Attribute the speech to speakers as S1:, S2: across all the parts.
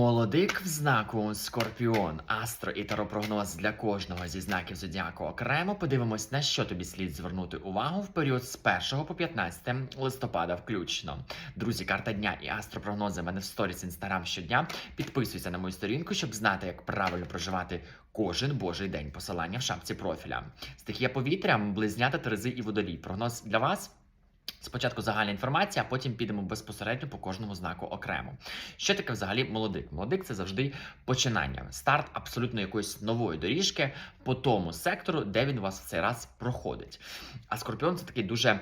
S1: Молодик в знаку Скорпіон, астро і таропрогноз для кожного зі знаків зодіаку окремо. Подивимось, на що тобі слід звернути увагу в період з 1 по 15 листопада включно. Друзі, карта дня і астропрогнози в мене в сторіс інстаграм щодня. Підписуйся на мою сторінку, щоб знати, як правильно проживати кожен божий день. Посилання в шапці профіля. Стихія повітря, близнята, терези і водолій. Прогноз для вас. Спочатку загальна інформація, а потім підемо безпосередньо по кожному знаку окремо. Що таке взагалі молодик? Молодик це завжди починання, старт абсолютно якоїсь нової доріжки по тому сектору, де він у вас в цей раз проходить. А скорпіон це такий дуже.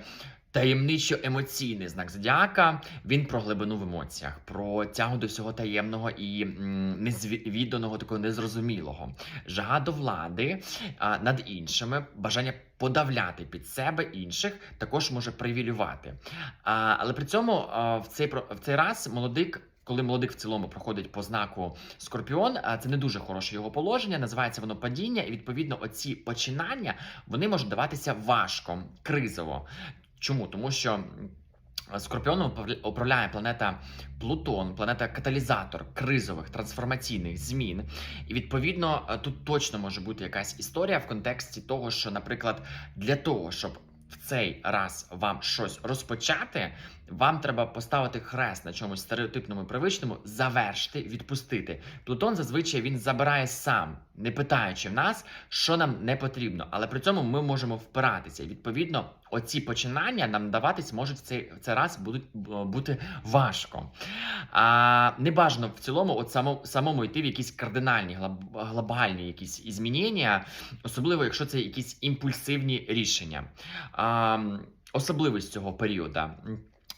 S1: Таємничо емоційний знак зодіака. Він про глибину в емоціях, про тягу до всього таємного і незвіданого, такого незрозумілого, жага до влади а, над іншими, бажання подавляти під себе інших, також може привілювати. А, але при цьому а, в цей в цей раз молодик. Коли молодик в цілому проходить по знаку Скорпіон, це не дуже хороше його положення, називається воно падіння, і відповідно оці починання вони можуть даватися важко, кризово. Чому? Тому що Скорпіоном управля- управляє планета Плутон, планета каталізатор кризових трансформаційних змін. І відповідно е, тут точно може бути якась історія в контексті того, що, наприклад, для того, щоб в цей раз вам щось розпочати, вам треба поставити хрест на чомусь стереотипному, привичному, завершити, відпустити. Плутон зазвичай він забирає сам, не питаючи в нас, що нам не потрібно. Але при цьому ми можемо впиратися. І відповідно, оці починання нам даватись можуть в цей, в цей раз будуть бути важко. А, не бажано в цілому, от само, самому йти в якісь кардинальні, глобальні якісь змінення, особливо якщо це якісь імпульсивні рішення. А, особливість цього періоду.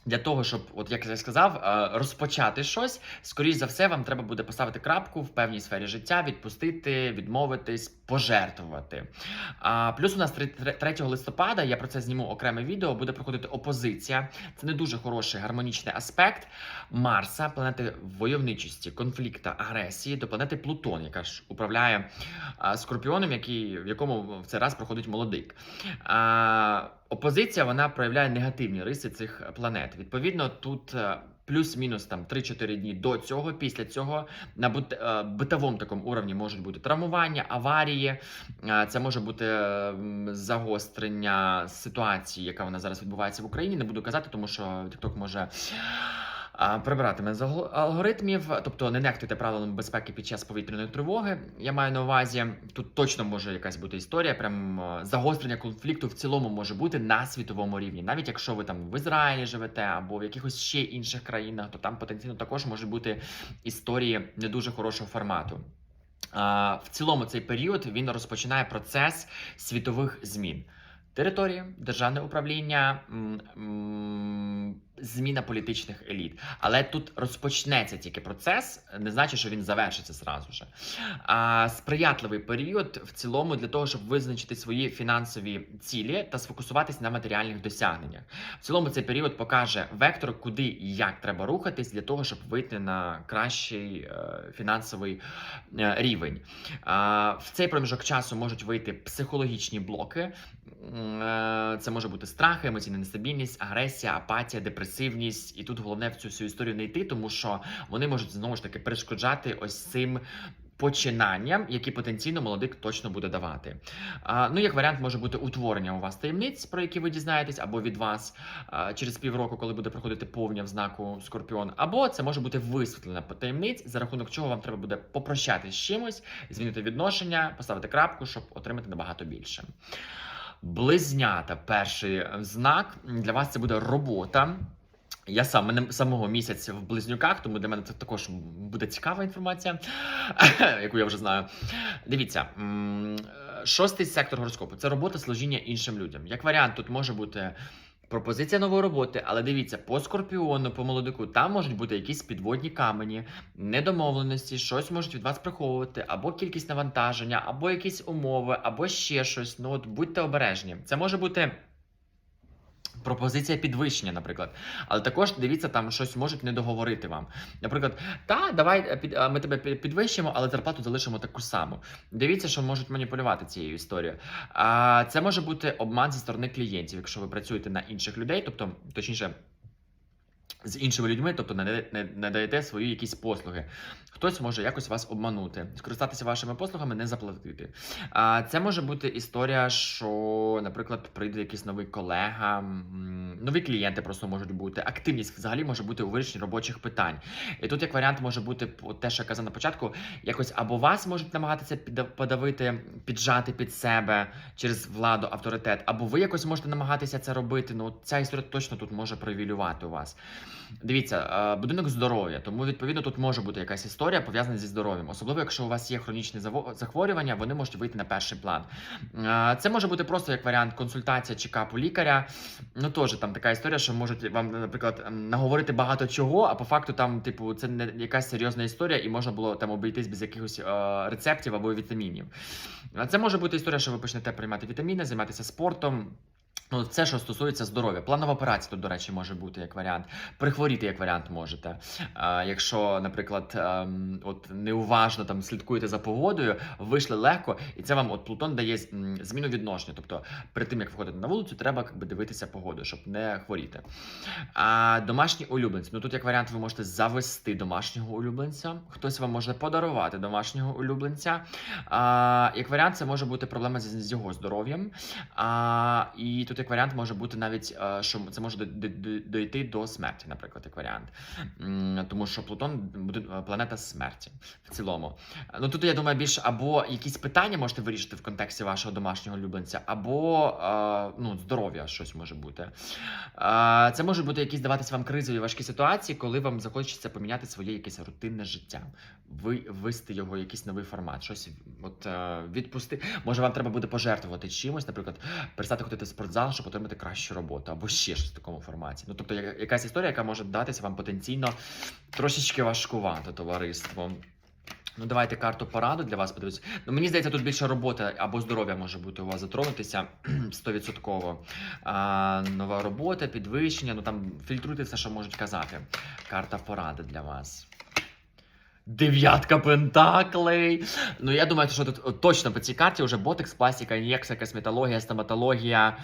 S1: Для того, щоб, от як я сказав, е, розпочати щось, скоріш за все, вам треба буде поставити крапку в певній сфері життя, відпустити, відмовитись, пожертвувати. А, плюс у нас 3 листопада, я про це зніму окреме відео, буде проходити опозиція. Це не дуже хороший гармонічний аспект Марса, планети войовничості, конфлікта, агресії, до планети Плутон, яка ж управляє скорпіоном, який, в якому в цей раз проходить молодик. Опозиція вона проявляє негативні риси цих планет. Відповідно, тут. е, Плюс-мінус там 3-4 дні до цього, після цього на е, битовому такому уровні можуть бути травмування, аварії. Е, Це може бути загострення ситуації, яка вона зараз відбувається в Україні. Не буду казати, тому що TikTok може. А, Прибирати мене з алго- алгоритмів, тобто не нехтуйте правилами безпеки під час повітряної тривоги. Я маю на увазі, тут точно може якась бути історія. Прям загострення конфлікту в цілому може бути на світовому рівні. Навіть якщо ви там в Ізраїлі живете або в якихось ще інших країнах, то там потенційно також може бути історії не дуже хорошого формату. В цілому цей період він розпочинає процес світових змін. Території, державне управління, зміна політичних еліт. Але тут розпочнеться тільки процес, не значить, що він завершиться зразу же. А сприятливий період в цілому для того, щоб визначити свої фінансові цілі та сфокусуватись на матеріальних досягненнях. В цілому цей період покаже вектор, куди і як треба рухатись для того, щоб вийти на кращий е, фінансовий е, рівень. А, В цей проміжок часу можуть вийти психологічні блоки. Е, Це може бути страх, емоційна нестабільність, агресія, апатія, депресивність. І тут головне в цю всю історію не йти, тому що вони можуть знову ж таки перешкоджати ось цим. Починанням, які потенційно молодик точно буде давати. А, ну, як варіант, може бути утворення у вас таємниць, про які ви дізнаєтесь, або від вас а, через півроку, коли буде проходити повня в знаку Скорпіон, або це може бути висвітлена таємниць, за рахунок чого вам треба буде попрощатись з чимось, змінити відношення, поставити крапку, щоб отримати набагато більше. Близнята, перший знак для вас це буде робота. Я сам мене самого місяця в близнюках, тому для мене це також буде цікава інформація, яку я вже знаю. Дивіться, шостий сектор гороскопу це робота служіння іншим людям. Як варіант, тут може бути. Пропозиція нової роботи, але дивіться, по скорпіону, по молодику, там можуть бути якісь підводні камені, недомовленості, щось можуть від вас приховувати, або кількість навантаження, або якісь умови, або ще щось. Ну от будьте обережні. Це може бути. Пропозиція підвищення, наприклад, але також дивіться, там щось можуть не договорити вам. Наприклад, та давай е, під, е, ми тебе підвищимо, але зарплату залишимо таку саму. Дивіться, що можуть маніпулювати цією історією. А це може бути обман зі сторони клієнтів, якщо ви працюєте на інших людей, тобто точніше. З іншими людьми, тобто не, даєте- не, не даєте свої якісь послуги. Хтось може якось вас обманути, скористатися вашими послугами, не заплатити. А це може бути історія, що, наприклад, прийде якийсь новий колега, нові клієнти просто можуть бути. Активність взагалі може бути у вирішенні робочих питань. І тут як варіант може бути те, що я казав на початку, якось або вас можуть намагатися подавити, піджати під себе через владу, авторитет, або ви якось можете намагатися це робити. Ну, ця історія точно тут може привілювати у вас. Дивіться, е, будинок здоров'я, тому відповідно тут може бути якась історія пов'язана зі здоров'ям. Особливо, якщо у вас є хронічні захворювання, вони можуть вийти на перший план. Е, Це може бути просто як варіант консультація чекапу лікаря. Ну теж там така історія, що можуть вам, наприклад, наговорити багато чого, а по факту там, типу, це не якась серйозна історія, і можна було там обійтись без якихось е, рецептів або вітамінів. Це може бути історія, що ви почнете приймати вітаміни, займатися спортом. Ну, це, що стосується здоров'я. Планова операція тут, до речі, може бути як варіант. Прихворіти як варіант можете. А, якщо, наприклад, ем, от неуважно там слідкуєте за погодою, вийшли легко, і це вам от Плутон дає зміну відношення. Тобто, перед тим як виходити на вулицю, треба якби, дивитися погоду, щоб не хворіти. А домашні улюбленці. Ну тут як варіант, ви можете завести домашнього улюбленця. Хтось вам може подарувати домашнього улюбленця. А, як варіант, це може бути проблема з, з його здоров'ям. А, і тут як варіант може бути навіть, е, що це може до- до- до- дойти до смерті, наприклад, як варіант. Тому що Плутон буде е, планета смерті в цілому. Ну тут я думаю, більше або якісь питання можете вирішити в контексті вашого домашнього улюбленця, або е, ну, здоров'я щось може бути. Це можуть бути якісь даватися вам кризові важкі ситуації, коли вам захочеться поміняти своє якесь рутинне життя, ви ввести його якийсь новий формат, щось от відпусти. Може, вам треба буде пожертвувати чимось, наприклад, перестати ходити в спортзал, щоб отримати кращу роботу, або ще щось в такому форматі. Ну тобто, якась історія, яка може датися вам потенційно трошечки важкувато товариство. Ну, давайте карту пораду для вас подивитися. Ну, мені здається, тут більше робота або здоров'я може бути у вас затронутися 100%. А, нова робота, підвищення. Ну там фільтруйте все, що можуть казати. Карта поради для вас. Дев'ятка пентаклей. Ну я думаю, що тут точно по цій карті вже ботекс, пластика, ін'єкція, косметологія, стоматологія.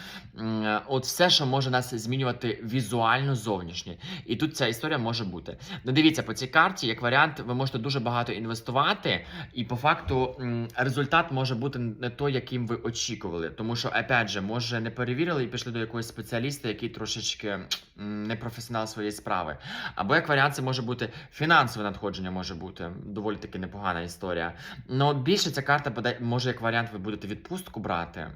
S1: От все, що може нас змінювати візуально зовнішнє. І тут ця історія може бути. Ну, дивіться, по цій карті, як варіант, ви можете дуже багато інвестувати, і по факту результат може бути не той, яким ви очікували. Тому що, опять же, може не перевірили і пішли до якогось спеціаліста, який трошечки не професіонал своєї справи. Або як варіант, це може бути фінансове надходження, може бути доволі таки непогана історія. Ну більше ця карта може як варіант, ви будете відпустку брати.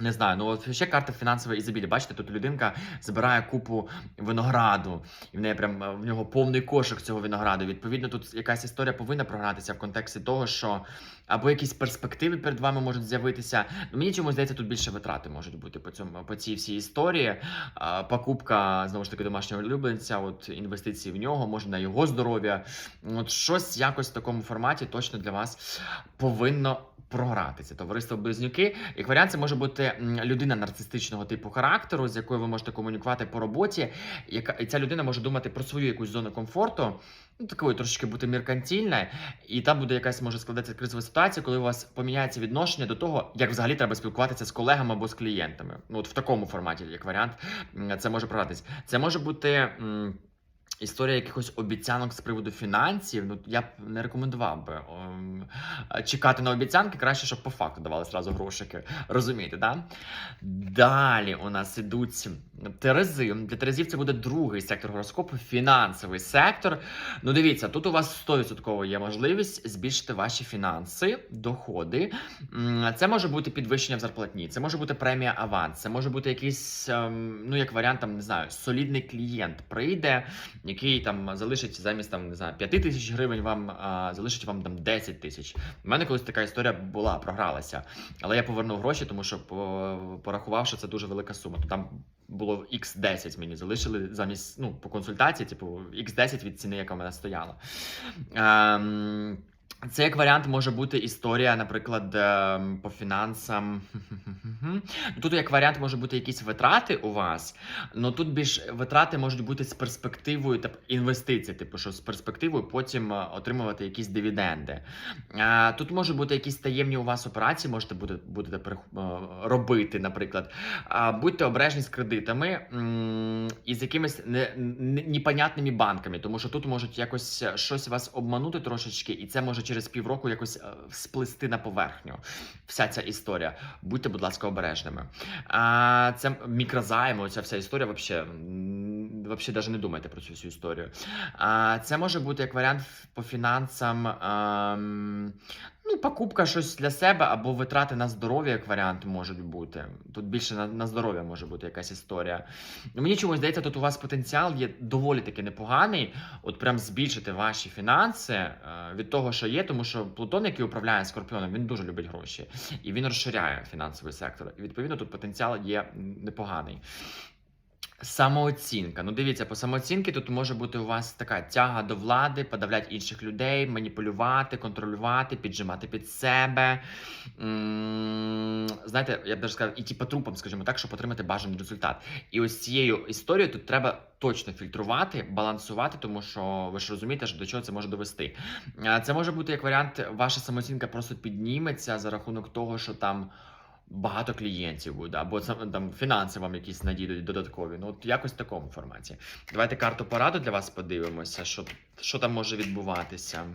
S1: Не знаю, ну от ще карта фінансової ізобілі. Бачите, тут людинка збирає купу винограду, і в неї прям е, в нього повний кошик цього винограду. Відповідно, тут якась історія повинна програтися в контексті того, що або якісь перспективи перед вами можуть з'явитися. Ну мені чомусь здається, тут більше витрати можуть бути по цьому по цій всій історії. А, покупка знову ж таки домашнього улюбленця, от інвестиції в нього, може на його здоров'я. От щось якось в такому форматі точно для вас повинно програтися. Товариство Близнюки. Як варіант, це може бути людина нарцистичного типу характеру, з якою ви можете комунікувати по роботі. Яка і ця людина може думати про свою якусь зону комфорту. Ну, такою трошки бути меркантильна, і там буде якась може складатися кризова ситуація, коли у вас поміняється відношення до того, як взагалі треба спілкуватися з колегами або з клієнтами. Ну, от в такому форматі, як варіант, це може програтися. Це може бути. Історія якихось обіцянок з приводу фінансів, ну я б не рекомендував би ем, чекати на обіцянки, краще, щоб по факту давали зразу грошики. Розумієте, да? Далі у нас ідуть Терези. Для Терезів це буде другий сектор гороскопу, фінансовий сектор. Ну, дивіться, тут у вас 100% є можливість збільшити ваші фінанси, доходи. Це може бути підвищення в зарплатні, це може бути премія аванс, це може бути якийсь, ем, ну як варіант, там не знаю, солідний клієнт прийде, який там залишить замість там не знаю 5 тисяч гривень, вам а, залишить вам там 10 тисяч. У мене колись така історія була, програлася, але я повернув гроші, тому що по- порахував, що це дуже велика сума. То там було X10 мені залишили замість ну по консультації, типу X10 від ціни, яка в мене стояла. Ем, Це як варіант може бути історія, наприклад, ем, по фінансам. Тут як варіант може бути якісь витрати у вас, але тут більш витрати можуть бути з перспективою та інвестицій, типу, що з перспективою потім е, отримувати якісь дивіденди. Е, Тут можуть бути якісь таємні у вас операції, можете буде, будете е, робити, наприклад. Будьте обережні з кредитами і з якимись не, не- непонятними банками, тому що тут можуть якось щось вас обманути трошечки, і це може через півроку якось е, сплисти на поверхню. Вся ця історія. Будьте, будь ласка, обережними. А, це мікрозайми, оця вся історія, вообще, вообще навіть не думайте про цю всю історію. А, це може бути як варіант по фінансам. Ну, покупка щось для себе або витрати на здоров'я, як варіант, можуть бути. Тут більше на, на здоров'я може бути якась історія. Ну, Мені чомусь здається, тут у вас потенціал є доволі таки непоганий. От прям збільшити ваші фінанси е, від того, що є, тому що Плутон, який управляє скорпіоном, він дуже любить гроші і він розширяє фінансовий сектор. І відповідно тут потенціал є непоганий. Самооцінка. Ну, дивіться, по самооцінки тут може бути у вас така тяга до влади, подавляти інших людей, маніпулювати, контролювати, піджимати під себе. Знаєте, я б даже сказав, іти по трупам, скажімо так, щоб отримати бажаний результат. І ось цією історією тут треба точно фільтрувати, балансувати, тому що ви ж розумієте, що до чого це може довести. Це може бути як варіант, ваша самооцінка просто підніметься за рахунок того, що там. Багато клієнтів буде, або там фінанси вам якісь надійдуть додаткові. Ну, от якось в такому форматі. Давайте карту пораду для вас подивимося, що, що там може відбуватися.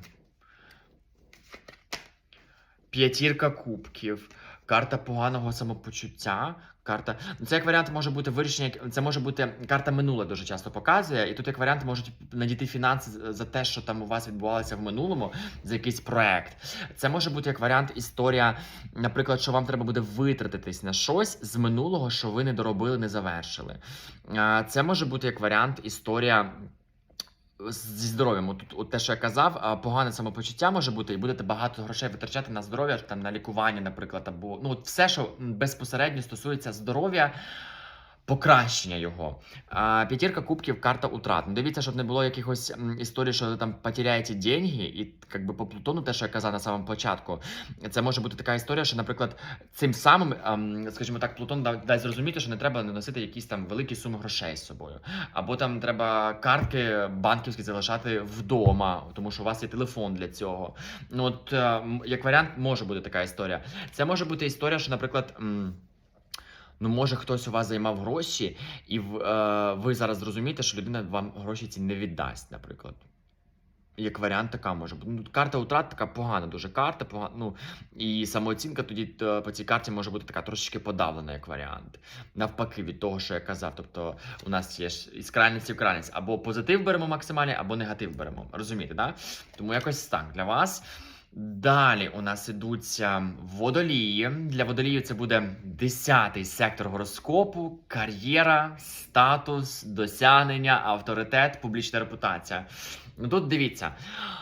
S1: П'ятірка кубків, карта поганого самопочуття. Карта. Ну, це як варіант може бути вирішення. Це може бути карта минуле дуже часто показує. І тут як варіант можуть надійти фінанси за те, що там у вас відбувалося в минулому, за якийсь проект. Це може бути як варіант історія, наприклад, що вам треба буде витратитись на щось з минулого, що ви не доробили, не завершили. Це може бути як варіант історія. Зі здоров'ям, от, от те, що я казав, погане самопочуття може бути, і будете багато грошей витрачати на здоров'я, там на лікування, наприклад, або ну от все, що безпосередньо стосується здоров'я, покращення його. А, п'ятірка кубків, карта утрат. Ну, дивіться, щоб не було якихось історій, що ви там потеряєте деньги, і як би по Плутону, те, що я казав на самому початку, це може бути така історія, що, наприклад, цим самим, ем, скажімо так, Плутон да- дасть зрозуміти, що не треба наносити якісь там великі суми грошей з собою. Або там треба картки банківські залишати вдома, тому що у вас є телефон для цього. Ну от е, як варіант, може бути така історія. Це може бути історія, що, наприклад. Ну, може, хтось у вас займав гроші, і е, ви зараз зрозумієте, що людина вам гроші ці не віддасть, наприклад. Як варіант, така може бути. Ну, карта утрат така погана, дуже карта. Погана, ну, і самооцінка тоді е, по цій карті може бути така трошечки подавлена, як варіант. Навпаки, від того, що я казав. Тобто, у нас є ж із крайності в крайність. Або позитив беремо максимальний, або негатив беремо. Розумієте, да? Тому якось так для вас. Далі у нас ідуться водолії. Для водоліїв це буде 10-й сектор гороскопу, кар'єра, статус, досягнення, авторитет, публічна репутація. Ну тут дивіться.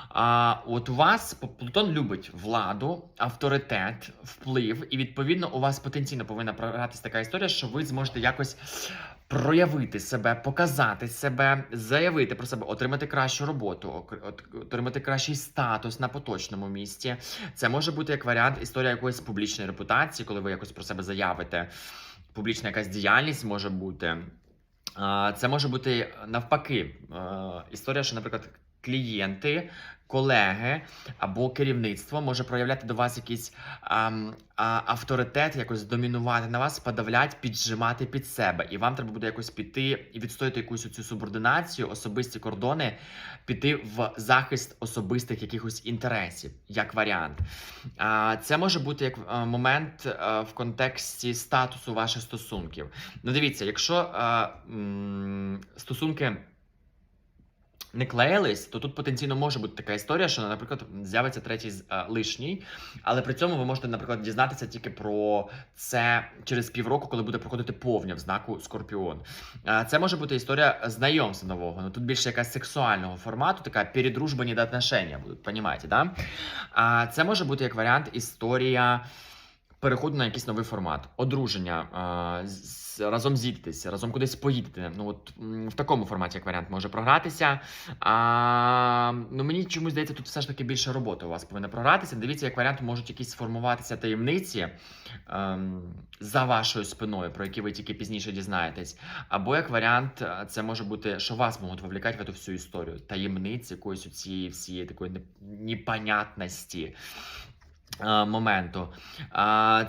S1: А, от у вас Плутон любить владу, авторитет, вплив, і відповідно у вас потенційно повинна програтися така історія, що ви зможете якось проявити себе, показати себе, заявити про себе, отримати кращу роботу, отримати кращий статус на поточному місці. Це може бути як варіант історія якоїсь публічної репутації, коли ви якось про себе заявите. Публічна якась діяльність може бути. Це може бути навпаки історія, що, наприклад, клієнти, колеги або керівництво може проявляти до вас якийсь а, авторитет, якось домінувати на вас, подавляти, піджимати під себе. І вам треба буде якось піти і відстояти якусь цю субординацію, особисті кордони, піти в захист особистих якихось інтересів, як варіант. А, Це може бути як е, момент е, в контексті статусу ваших стосунків. Ну, дивіться, якщо е, м, стосунки не клеїлись, то тут потенційно може бути така історія, що, наприклад, з'явиться третій е, лишній, але при цьому ви можете, наприклад, дізнатися тільки про це через півроку, коли буде проходити повня в знаку Скорпіон. Е, Це може бути історія знайомства нового. Ну тут більше якась сексуального формату, така передружба недоотношення будуть, понімаєте, да? А це може бути як варіант історія переходу на якийсь новий формат, одруження, разом зійдетеся, разом кудись поїдете. Ну от в такому форматі, як варіант, може програтися. А, ну мені чомусь здається, тут все ж таки більше роботи у вас повинна програтися. Дивіться, як варіант можуть якісь сформуватися таємниці ем, за вашою спиною, про які ви тільки пізніше дізнаєтесь. Або як варіант, е, це може бути, що вас можуть вовлікати в цю всю історію. Таємниці якоїсь у цієї всієї такої непонятності. Е, Моменту.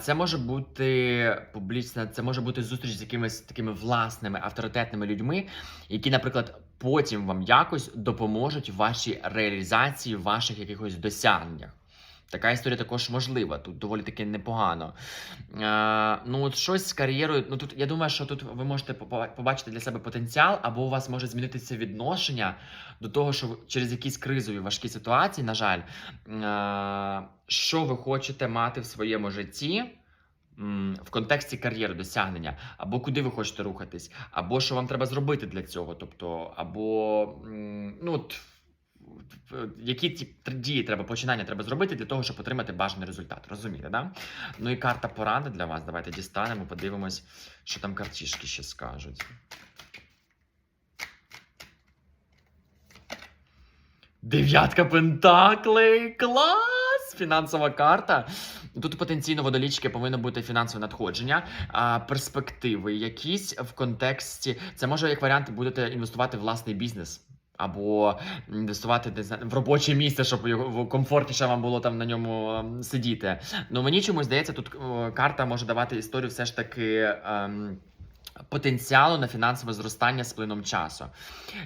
S1: Це може бути публічна, це може бути зустріч з якимись такими власними авторитетними людьми, які, наприклад, потім вам якось допоможуть вашій реалізації ваших якихось досягненнях. Така історія також можлива, тут доволі таки непогано. Е, ну, от щось з кар'єрою. Ну тут я думаю, що тут ви можете побачити для себе потенціал, або у вас може змінитися відношення до того, що через якісь кризові важкі ситуації, на жаль, е, що ви хочете мати в своєму житті. В контексті кар'єри досягнення, або куди ви хочете рухатись, або що вам треба зробити для цього. Тобто, або ну от які ті дії треба починання треба зробити для того, щоб отримати бажаний результат. Розумієте, да? Ну і карта поради для вас. Давайте дістанемо, подивимось, що там картішки ще скажуть. Дев'ятка пентаклей! Клас! Фінансова карта. Тут потенційно водолічки повинно бути фінансове надходження, а, перспективи якісь в контексті. Це може як варіант будете інвестувати в власний бізнес. Або інвестувати десь в робоче місце, щоб його комфортніше вам було там на ньому ем, сидіти. Ну мені чомусь здається, тут карта може давати історію все ж таки. ем, Потенціалу на фінансове зростання з плином часу.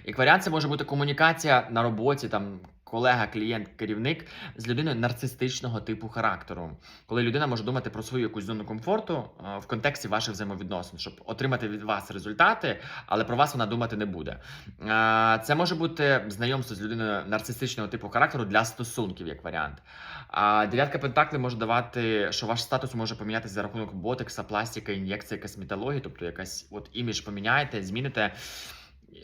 S1: Як варіант, це може бути комунікація на роботі, там колега, клієнт, керівник з людиною нарцистичного типу характеру, коли людина може думати про свою якусь зону комфорту е, в контексті ваших взаємовідносин, щоб отримати від вас результати, але про вас вона думати не буде. Е, Це може бути знайомство з людиною нарцистичного типу характеру для стосунків, як варіант. А дев'ятка пентаклів може давати, що ваш статус може помінятися за рахунок ботекса, пластика, ін'єкції, косметології, тобто якась от імідж поміняєте, зміните.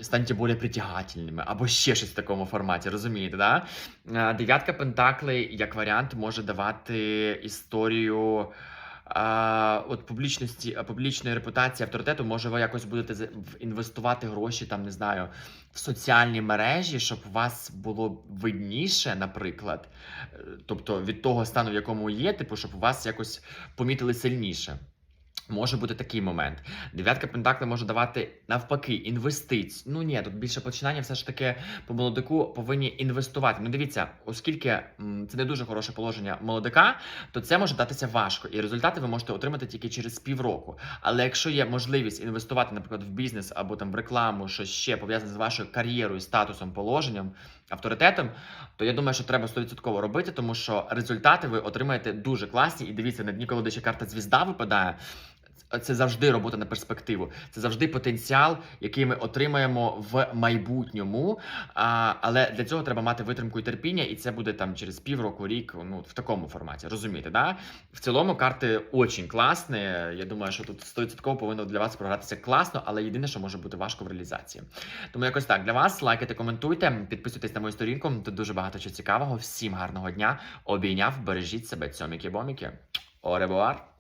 S1: Станьте більш притягательними, або ще щось в такому форматі, розумієте, да? Е, Дев'ятка пентаклей, як варіант, може давати історію а, от публічності, публічної репутації, авторитету. Може, ви якось будете інвестувати гроші, там, не знаю, в соціальні мережі, щоб вас було видніше, наприклад. Е, Тобто від того стану, в якому є, типу, щоб вас якось помітили сильніше. Може бути такий момент. Дев'ятка пентаклей може давати навпаки інвестиції. Ну ні, тут більше починання все ж таки по молодику повинні інвестувати. Ну дивіться, оскільки це не дуже хороше положення молодика, то це може датися важко, і результати ви можете отримати тільки через півроку. Але якщо є можливість інвестувати, наприклад, в бізнес або там в рекламу, що ще пов'язане з вашою кар'єрою, статусом, положенням, авторитетом, то я думаю, що треба 100% робити, тому що результати ви отримаєте дуже класні. І дивіться, на дні, коли ще карта звізда випадає. Це завжди робота на перспективу. Це завжди потенціал, який ми отримаємо в майбутньому. А, але для цього треба мати витримку і терпіння, і це буде там через півроку, рік, ну в такому форматі. Розумієте, да? В цілому карти очень класні. Я думаю, що тут 100% повинно для вас програтися класно, але єдине, що може бути важко в реалізації. Тому якось так для вас лайкайте, коментуйте, підписуйтесь на мою сторінку. Тут дуже багато чого цікавого. Всім гарного дня. Обійняв, бережіть себе, цьоміки-боміки. Оребуар!